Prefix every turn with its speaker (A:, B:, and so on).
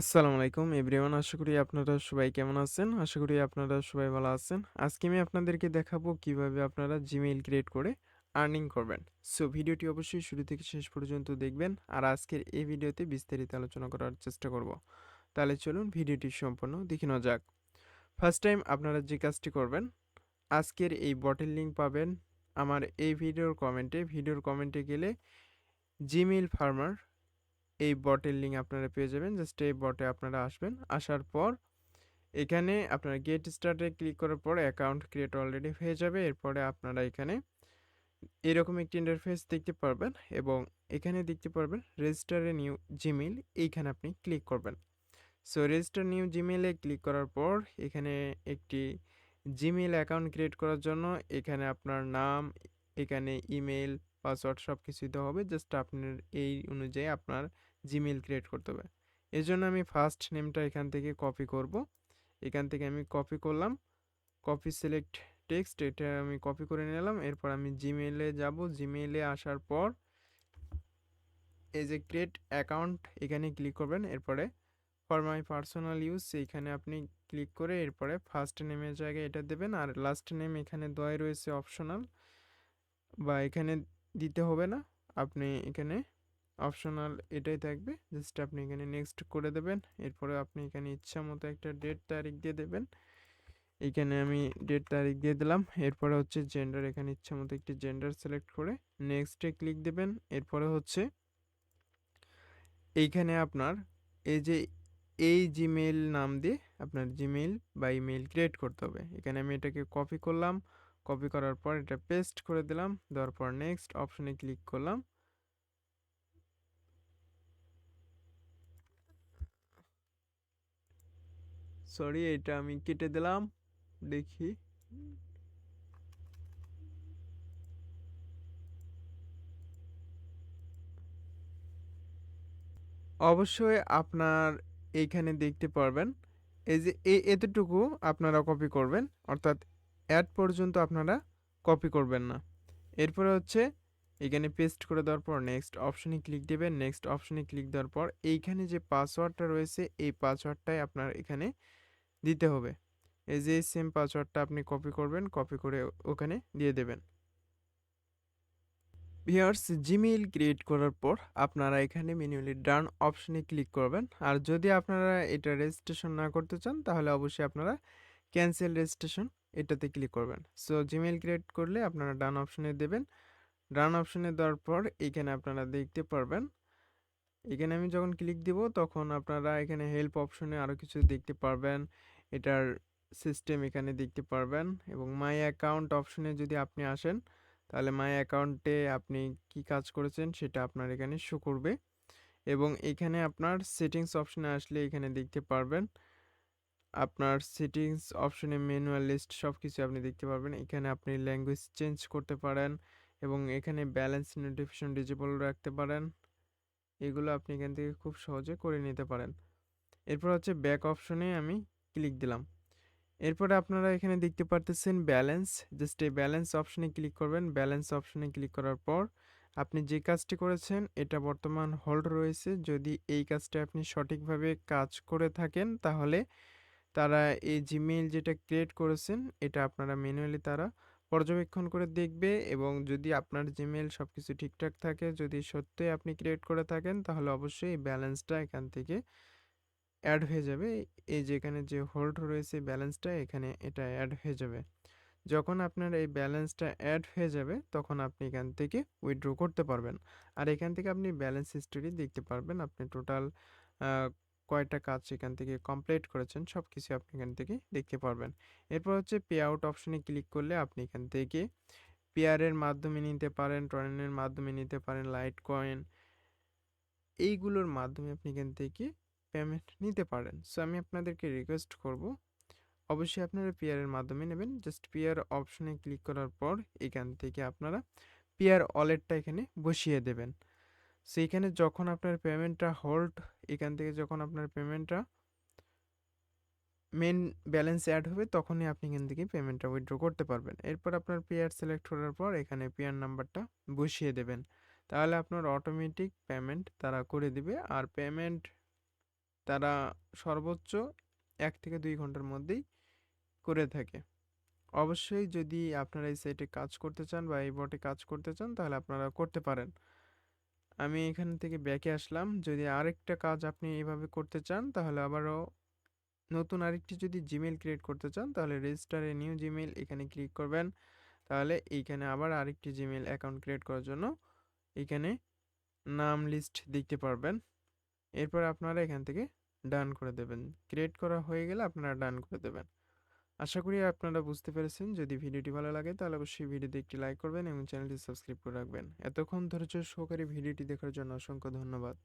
A: আসসালামু আলাইকুম এভরিওয়ান, আশা করি আপনারা সবাই কেমন আছেন? আশা করি আপনারা সবাই ভালো আছেন। আজকে আমি আপনাদেরকে দেখাবো কীভাবে আপনারা জিমেইল ক্রিয়েট করে আর্নিং করবেন। সো ভিডিওটি অবশ্যই শুরু থেকে শেষ পর্যন্ত দেখবেন। আর আজকের এই ভিডিওতে বিস্তারিত আলোচনা করার চেষ্টা করব। তাহলে চলুন ভিডিওটি সম্পূর্ণ দেখে নেওয়া যাক। ফার্স্ট টাইম আপনারা যে কাজটি করবেন, আজকের এই বটের লিঙ্ক পাবেন। আমার এই ভিডিওর কমেন্টে ভিডিওর কমেন্টে গেলে জিমেইল ফার্মার এই বটের লিঙ্ক আপনারা পেয়ে যাবেন। জাস্ট এই বটে আপনারা আসবেন। আসার পর এখানে আপনারা গেট স্টার্টে ক্লিক করার পর অ্যাকাউন্ট ক্রিয়েট অলরেডি হয়ে যাবে। এরপরে আপনারা এখানে এরকম একটি ইন্টারফেস দেখতে পারবেন এবং এখানে দেখতে পারবেন রেজিস্টারে নিউ জিমেইল এইখানে আপনি ক্লিক করবেন। সো রেজিস্টার নিউ জিমেইলে ক্লিক করার পর এখানে একটি জিমেইল অ্যাকাউন্ট ক্রিয়েট করার জন্য এখানে আপনার নাম, এখানে ইমেল পাসওয়ার্ড সব কিছুই দেওয়া হবে জাস্ট আপনার এই অনুযায়ী আপনার জিমেল ক্রিয়েট করতে হবে। এর জন্য আমি ফার্স্ট নেমটা এখান থেকে কপি করব। এখান থেকে আমি কপি করলাম কপি সিলেক্ট টেক্সট এটা আমি কপি করে নিলাম, এরপর আমি জিমেলে যাব। জিমেইলে আসার পর এই যে ক্রিয়েট অ্যাকাউন্ট এখানে ক্লিক করবেন, এরপরে ফর মাই পার্সোনাল ইউজ এইখানে আপনি ক্লিক করে এরপরে ফার্স্ট নেমের জায়গায় এটা দেবেন, আর লাস্ট নেম এখানে দয় রয়েছে অপশনাল বা এখানে দিতে হবে না। আপনি এখানে অপশনাল এটাই থাকবে। জাস্ট আপনি এখানে নেক্সট করে দেবেন। এরপরে আপনি এখানে ইচ্ছা মতো একটা ডেট তারিখ দিয়ে দেবেন। এখানে আমি ডেট তারিখ দিয়ে দিলাম। এরপরে হচ্ছে জেন্ডার এখানে ইচ্ছা মতো একটি জেন্ডার সিলেক্ট করে নেক্সটে ক্লিক দেবেন। এরপরে হচ্ছে এইখানে আপনার এই যে, এই জিমেইল নাম দিয়ে আপনার জিমেইল বা ইমেইল ক্রিয়েট করতে হবে। এখানে আমি এটাকে কপি করলাম। কপি করার পর এটা পেস্ট করে দিলাম। দেওয়ার পর নেক্সট অপশনে ক্লিক করলাম। সরি এটা আমি কেটে দিলাম। দেখি। অবশ্যই আপনার এইখানে দেখতে পারবেন। এই যে এতটুকু আপনারা কপি করবেন। অর্থাৎ অ্যাড পর্যন্ত আপনারা কপি করবেন না। এরপরে হচ্ছে এখানে পেস্ট করে দেওয়ার পর নেক্সট অপশনে ক্লিক দেবেন। নেক্সট অপশনে ক্লিক দেওয়ার পর এইখানে যে পাসওয়ার্ডটা রয়েছে, এই পাসওয়ার্ডটাই আপনার এখানে দিতে হবে। এই যে সেম পাসওয়ার্ডটা আপনি কপি করবেন কপি করে ওখানে দিয়ে দেবেন। ভিয়ার্স জিমেইল ক্রিয়েট করার পর আপনারা এখানে ম্যানুয়ালি ডান অপশনে ক্লিক করবেন। আর যদি আপনারা এটা রেজিস্ট্রেশন না করতে চান, তাহলে অবশ্যই আপনারা ক্যান্সেল রেজিস্ট্রেশন এটাতে ক্লিক করবেন। সো জিমেইল ক্রিয়েট করলে আপনারা ডান অপশনে দেবেন। ডান অপশনে দেওয়ার পর এখানে আপনারা দেখতে পারবেন। এখানে আমি যখন ক্লিক দিব তখন আপনারা এখানে হেল্প অপশনে আরও কিছু দেখতে পারবেন। এটার সিস্টেম এখানে দেখতে পারবেন এবং মাই অ্যাকাউন্ট অপশনে যদি আপনি আসেন তাহলে মাই অ্যাকাউন্টে আপনি কি কাজ করেছেন সেটা আপনার এখানে শো করবে এবং এখানে আপনার সেটিংস অপশনে আসলে এখানে দেখতে পারবেন। আপনার সেটিংস অপশনে ম্যানুয়াল লিস্ট সব কিছু আপনি দেখতে পারবেন। এখানে আপনি ল্যাঙ্গুয়েজ চেঞ্জ করতে পারেন এবং এখানে ব্যালেন্স নোটিফিকেশন ডিজেবল রাখতে পারেন। এগুলো আপনি এখান থেকে খুব সহজে করে নিতে পারেন। এরপর হচ্ছে ব্যাক অপশনে আমি ক্লিক দিলাম। এরপরে আপনারা এখানে দেখতে পারতেছেন ব্যালেন্স জাস্ট এই ব্যালেন্স অপশনে ক্লিক করবেন। ব্যালেন্স অপশনে ক্লিক করার পর আপনি যে কাজটি করেছেন, এটা বর্তমান হোল্ড রয়েছে। যদি এই কাজটা আপনি সঠিকভাবে কাজ করে থাকেন, তাহলে তারা এই জিমেইল যেটা ক্রিয়েট করেছেন, এটা আপনারা ম্যানুয়ালি তারা পর্যবেক্ষণ করে দেখবে এবং যদি আপনার জিমেইল সব কিছু ঠিকঠাক থাকে, যদি সত্যিই আপনি ক্রিয়েট করে থাকেন, তাহলে অবশ্যই এই ব্যালেন্সটা এখান থেকে অ্যাড হয়ে যাবে। এই যেখানে যে হোল্ড রয়েছে ব্যালেন্সটা এখানে এটা অ্যাড হয়ে যাবে। যখন আপনার এই ব্যালেন্সটা অ্যাড হয়ে যাবে, তখন আপনি এখান থেকে উইথড্র করতে পারবেন। আর এখান থেকে আপনি ব্যালেন্স হিস্টোরি দেখতে পারবেন। আপনি টোটাল কয়টা কাজ সেখান থেকে কমপ্লিট করেছেন সব কিছু আপনি এখান থেকে দেখতে পারবেন। এরপর হচ্ছে পে আউট অপশনে ক্লিক করলে আপনি এখান থেকে পেয়ারের মাধ্যমে নিতে পারেন ট্রয়েনের মাধ্যমে নিতে পারেন লাইট কয়েন এইগুলোর মাধ্যমে আপনি এখান থেকে পেমেন্ট নিতে পারেন। সো আমি আপনাদেরকে রিকোয়েস্ট করব, অবশ্যই আপনারা পিয়ারের মাধ্যমে নেবেন। জাস্ট পিয়ার অপশনে ক্লিক করার পর এখান থেকে আপনারা পিয়ার ওয়ালেটটা এখানে বসিয়ে দেবেন। সেইখানে যখন আপনার পেমেন্টটা হোল্ড এখান থেকে যখন আপনার পেমেন্টটা মেন ব্যালেন্স অ্যাড হবে, তখনই আপনি এখান থেকে পেমেন্টটা উইথড্র করতে পারবেন এরপর আপনার পেয়ার সিলেক্ট করার পর এখানে পেয়ার নাম্বারটা বসিয়ে দেবেন তাহলে আপনার অটোমেটিক পেমেন্ট তারা করে দিবে, আর পেমেন্ট তারা সর্বোচ্চ এক থেকে দুই ঘণ্টার মধ্যেই করে থাকে। অবশ্যই যদি আপনারা এই সাইটে কাজ করতে চান বা এই বটে কাজ করতে চান, তাহলে আপনারা করতে পারেন। আমি এখান থেকে ব্যাকে আসলাম। যদি আরেকটা কাজ আপনি এভাবে করতে চান, তাহলে আবারও নতুন আরেকটি যদি জিমেল ক্রিয়েট করতে চান, তাহলে রেজিস্টার নিউ জিমেল এখানে ক্লিক করবেন। তাহলে এইখানে আবার আরেকটি জিমেল অ্যাকাউন্ট ক্রিয়েট করার জন্য এইখানে নাম লিস্ট দেখতে পারবেন। এরপর আপনারা এখান থেকে ডান করে দেবেন। ক্রিয়েট করা হয়ে গেলে আপনারা ডান করে দেবেন। আশা করি আপনারা বুঝতে পেরেছেন। যদি ভিডিওটি ভালো লাগে তাহলে অবশ্যই ভিডিওতে একটি লাইক করবেন এবং চ্যানেলটি সাবস্ক্রাইব করে রাখবেন। এতক্ষণ ধৈর্য সহকারে ভিডিওটি দেখার জন্য অসংখ্য ধন্যবাদ।